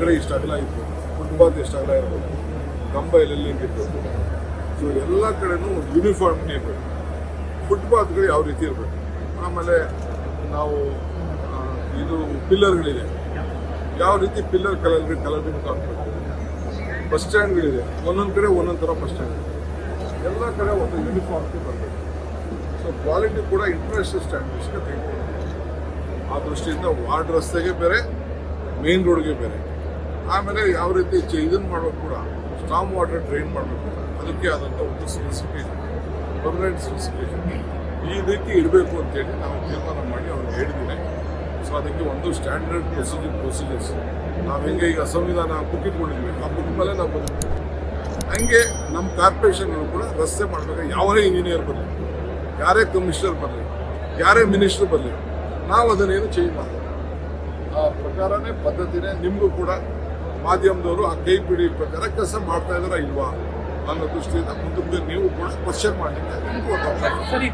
ಕಡೆ ಇಷ್ಟ ಅಗಲ ಇರ್ಬೋದು ಫುಟ್ಪಾತ್ ಇಷ್ಟ ಅಗಲ ಇರ್ಬೋದು. ಕಂಬ ಎಲ್ಲೆಲ್ಲಿ ಇರ್ಬೋದು ಸೊ ಎಲ್ಲ ಕಡೆನೂ ಯೂನಿಫಾರ್ಮ್ ಇರಬೇಕು. ಫುಟ್ಪಾತ್ಗಳು ಯಾವ ರೀತಿ ಇರಬೇಕು? ಆಮೇಲೆ ನಾವು ಇದು ಪಿಲ್ಲರ್ಗಳಿದೆ. ಯಾವ ರೀತಿ ಪಿಲ್ಲರ್ ಕಲರ್ ಕಲರಿಂಗ್ ಕಾಣಬೇಕು ಬಸ್ ಸ್ಟ್ಯಾಂಡ್ಗಳಿದೆ ಒಂದೊಂದು ಕಡೆ ಒಂದೊಂದು ಥರ ಬಸ್ ಸ್ಟ್ಯಾಂಡ್ ಎಲ್ಲ ಕಡೆ ಒಂದು ಯೂನಿಫಾರ್ಮ್ಗೆ ಬರಬೇಕು. ಸೊ ಕ್ವಾಲಿಟಿ ಕೂಡ ಇಂಟರ್ನ್ಯಾಷನಲ್ ಸ್ಟ್ಯಾಂಡರ್ಡ್ಸ್ಗೆ ತೆಗೆದುಕೊಂಡು ಆ ದೃಷ್ಟಿಯಿಂದ ವಾರ್ಡ್ ರಸ್ತೆಗೆ ಬೇರೆ ಮೇನ್ ರೋಡ್ಗೆ ಬೇರೆ. ಆಮೇಲೆ ಯಾವ ರೀತಿ ಇದನ್ನು ಮಾಡೋದು ಕೂಡ ಸ್ಟಾಮ್ ವಾಟರ್ ಡ್ರೈನ್ ಮಾಡಬೇಕು. ಅದಕ್ಕೆ ಆದಂಥ ಒಂದು ಸ್ಪೆಸಿಫಿಕೇಶನ್ ಪರ್ಮನೆಂಟ್ ಸ್ಪೆಸಿಫಿಕೇಶನ್ ಈ ರೀತಿ ಇರಬೇಕು ಅಂತೇಳಿ ನಾವು ತೀರ್ಮಾನ ಮಾಡಿ ಅವ್ರಿಗೆ ಹೇಳಿದ್ದೀನಿ. ಸೊ ಅದಕ್ಕೆ ಒಂದು ಸ್ಟ್ಯಾಂಡರ್ಡ್ ಪ್ರೊಸೀಜರ್ ಪ್ರೊಸೀಜರ್ಸ್ ನಾವು ಹೆಂಗೆ ಈಗ ಸಂವಿಧಾನ ಬುಕ್ ಇಟ್ಕೊಂಡಿದ್ವಿ, ಆ ಬುಕ್ ಮೇಲೆ ನಾವು ಬಂದಿದ್ದೀವಿ ಹಂಗೆ ನಮ್ಮ ಕಾರ್ಪೊರೇಷನ್ಗಳು ಕೂಡ ರಸ್ತೆ ಮಾಡಬೇಕು ಯಾವನೇ ಇಂಜಿನಿಯರ್ ಬರಲಿ, ಯಾರೇ ಕಮಿಷನರ್ ಬರಲಿ, ಯಾರೇ ಮಿನಿಸ್ಟರ್ ಬರಲಿ, ನಾವು ಅದನ್ನೇನು ಚೇಂಜ್ ಮಾಡಬೇಕು ಆ ಪ್ರಕಾರನೇ ಪದ್ಧತಿನೇ ನಿಮಗೂ ಕೂಡ ಮಾಧ್ಯಮದವರು ಆ ಕೈ ಪಿಡಿ ಪ್ರಕಾರ ಕೆಲಸ ಮಾಡ್ತಾ ಇದಾರ ಇಲ್ವಾ ಅನ್ನೋ ದೃಷ್ಟಿಯಿಂದ ಮುಂದಕ್ಕೆ ನೀವು ಕ್ವಶನ್ ಮಾಡಲಿಕ್ಕೆ